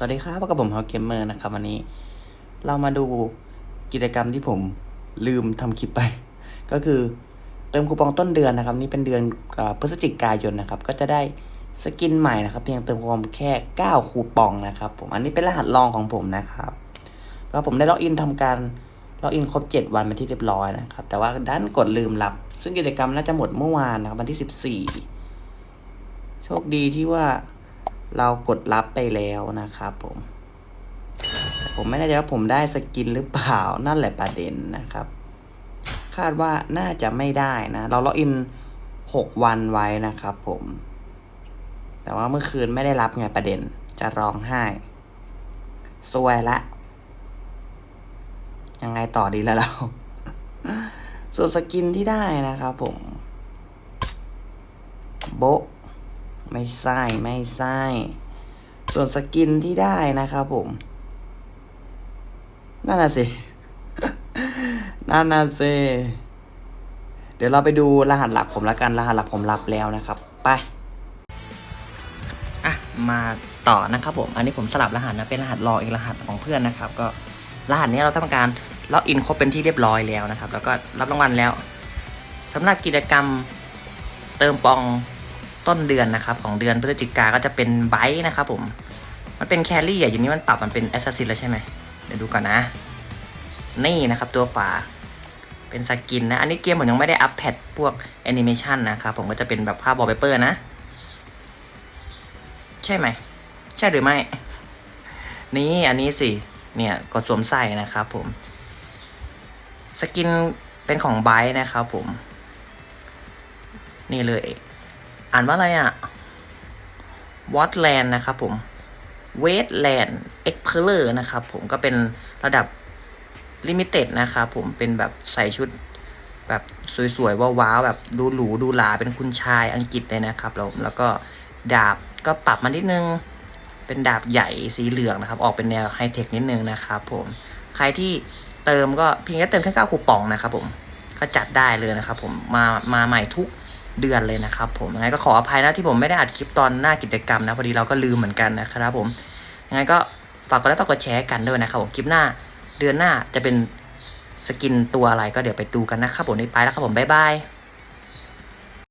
สวัสดีครับพบกับผมฮอเกมเมอร์นะครับวันนี้ เรามาดูกิจกรรมที่ผมลืมทำคลิปไป ก็คือเติมคูปองต้นเดือนนะครับ นี่เป็นเดือนอพฤศจิกายนนะครับ ก็จะได้สกินใหม่นะครับ เพียงเติมคูปองแค่ 9 คูปองนะครับผมอันนี้เป็นรหัสลองของผมนะครับก็ผมได้ล็อกอินทำการล็อกอินครบ 7 วันเป็นที่เรียบร้อยนะครับ แต่ว่าด้านกดลืมรับ ซึ่งกิจกรรมน่าจะหมดเมื่อวานนะครับวันที่ 14 โชคดีที่ว่า เรากดรับไปแล้วนะครับผม แต่ผมไม่แน่ใจว่าผมได้สกินหรือเปล่านั่นแหละประเด็นนะครับ คาดว่าน่าจะไม่ได้นะ เราล็อกอินหกวันไว้นะครับผม แต่ว่าเมื่อคืนไม่ได้รับไงประเด็นจะร้องไห้ซวยละ ยังไงต่อดีแล้วเรา ส่วนสกินที่ได้นะครับผม โบ ไม่ใช่ไม่ใช่ส่วนสกินที่ได้นะครับผม นั่นน่ะสิ นั่นน่ะสิเดี๋ยวเราไปดูรหัสหลักผมละกัน รหัสหลักผมรับแล้วนะครับ ไป อะ มาต่อนะครับผม อันนี้ผมสลับรหัสนะ เป็นรหัสรออีกรหัสของเพื่อนนะครับ ก็รหัสนี้เราทำการล็อกอินครบเป็นที่เรียบร้อยแล้วนะครับ แล้วก็รับรางวัลแล้วสำหรับกิจกรรมเติมปอง ต้นเดือนนะครับ ของเดือนพฤศจิกาก็จะเป็นไบต์นะครับผม มันเป็นแครี่อะอยู่นี้มันปรับมันเป็นแอสซัสซินแล้วใช่ไหมเดี๋ยวดูก่อนนะ นี่นะครับตัวขวาเป็นสกินนะ อันนี้เกมผมยังไม่ได้อัปแพดพวกแอนิเมชันนะครับ ผมก็จะเป็นแบบภาพบอลเปเปอร์นะ ใช่ไหม ใช่หรือไม่ นี่อันนี้สิ เนี่ยกดสวมใส่นะครับผม สกินเป็นของไบต์นะครับผม นี่เลย อ่านว่าอะไรอะ Whatland นะครับผม Wetland Explorer นะครับผมก็เป็นระดับ Limited นะครับผมเป็นแบบใส่ชุดแบบสวยๆว้าวๆแบบดูหรูดูหราเป็นคุณชายอังกฤษเลยนะครับแล้วแล้วก็ดาบก็ปรับมานิดนึง เป็นดาบใหญ่สีเหลืองนะครับ ออกเป็นแนวไฮเทคนิดนึงนะครับผมใครที่เติมก็เพียงแค่เติมแค่9คูปองนะครับผมก็จัดได้เลยนะครับผมมามาใหม่ทุก เดือนเลยนะครับผมยังไงก็ขออภัยนะที่ผมไม่ได้อัดคลิปตอนหน้ากิจกรรมนะพอดีเราก็ลืมเหมือนกันนะครับผมยังไงก็ฝากกดไลค์ฝากกดแชร์กันด้วยนะครับผมคลิปหน้าเดือนหน้าจะเป็นสกินตัวอะไรก็เดี๋ยวไปดูกันนะครับผมนี่ไปแล้วครับผมบ๊ายบาย